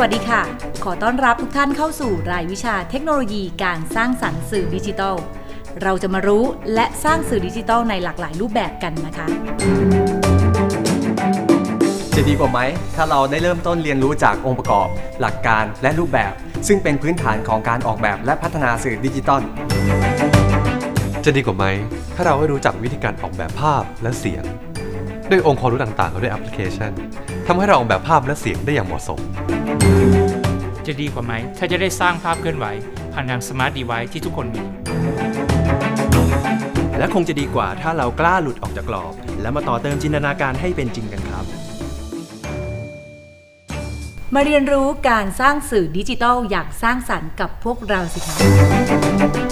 วัสดีค่ะ ขอต้อนรับทุกท่านเข้าสู่รายวิชาเทคโนโลยีการสร้างสรรค์สื่อดิจิทัล เราจะมารู้และสร้างสื่อดิจิทัลในหลากหลายรูปแบบกันนะคะ จะดีกว่าไหม ถ้าเราได้เริ่มต้นเรียนรู้จากองค์ประกอบ หลักการและรูปแบบ ซึ่งเป็นพื้นฐานของการออกแบบและพัฒนาสื่อดิจิตอลจะดีกว่าไหม ถ้าเราให้รู้จักวิธีการออกแบบภาพและเสียง ด้วยองค์ความรู้ต่างๆ และด้วยแอปพลิเคชัน ทำให้เราออกแบบภาพและเสียงได้อย่างเหมาะสม จะดีกว่าไหม ถ้าจะได้สร้างภาพเคลื่อนไหว ผ่านทางสมาร์ทดีไวที่ทุกคนมี และคงจะดีกว่าถ้าเรากล้าหลุดออกจากกรอบ แล้วมาต่อเติมจินตนาการให้เป็นจริงกันครับ มาเรียนรู้การสร้างสื่อดิจิทัลอย่างสร้างสรรค์กับพวกเราสิคะ